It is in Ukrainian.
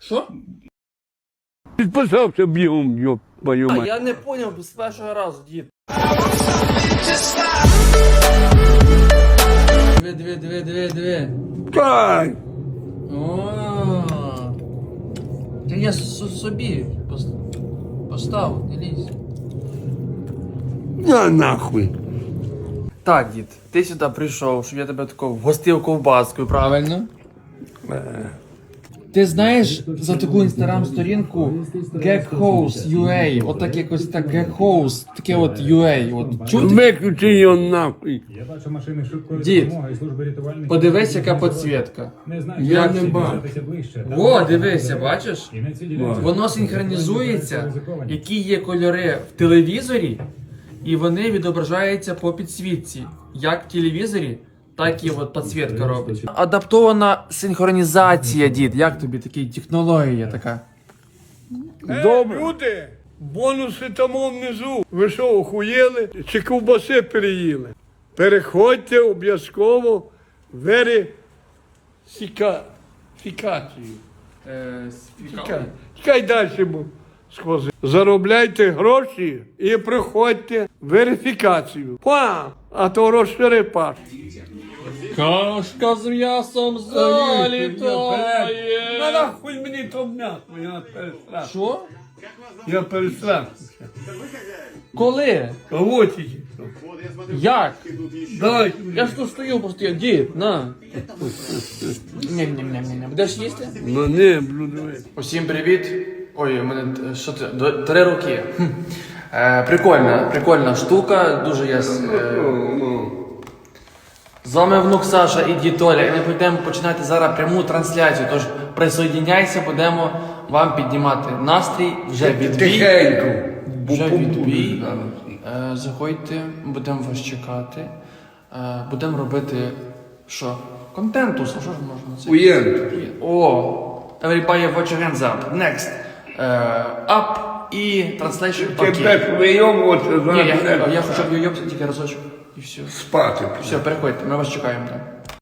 Що? Підписався бігом, йоп, твою А мать. я не поняв з першого разу, дід. Диви, диви, диви, диви, диви. Тай! О. Та я с- собі пос- постав, не лізь. На нахуй. Так, дід, ти сюди прийшов, щоб я тебе тако вгостив ковбаскою, правильно? Ти знаєш за таку інстаграм-сторінку Geckhouse.ua, от так якось так Geckhouse, таке от UA, от чути? Виключи його нахуй. Я бачу машини швидкої Дід, допомоги і служби рятувальників. Подивись, яка підсвітка. Не знаю, Я не бачу. ближче. Там О, дивися, бачиш? І на цій ділянці Воно синхронізується, які є кольори в телевізорі, і вони відображаються по підсвітці, як в телевізорі, так і от підсвітка робить. Адаптована синхронізація, дід. Як тобі такі технологія така? Добре. Люди, бонуси там внизу. Ви що, охуєли? Чи ковбаси переїли? Переходьте обов'язково верифікацію. Чекай, чекай далі, бо схози. Заробляйте гроші і приходьте верифікацію. Пам! А то розширипаш. Кашка з м'ясом На нахуй мені то м'ясо, я перестрах. Що? Я перестрахнувся. Коли? Кого тільки? що? Як? Дай. Я ж тут стою просто, дід, на. Ням-ням-ням-ням. Будеш їсти? Ну не, блюдове. Усім привіт. Ой, у мене е, що це? Три руки. Хм. Е, прикольна, прикольна штука. Дуже я. с- Е, з вами внук Саша і дід Оля. І ми будемо починати зараз пряму трансляцію. Тож присоединяйся, будемо вам піднімати настрій вже відбій. Тихенько. Вже відбій. Е, заходьте, будемо вас чекати. Е, будемо робити що? Контенту, що ж можна це? Уєнт. О, everybody watch your hands up. Next. Е, up і translation. Будеш вийомуватися Ні, я, хочу, щоб йобся тільки разочок. І все. Спати. Все, переходьте, ми вас чекаємо там.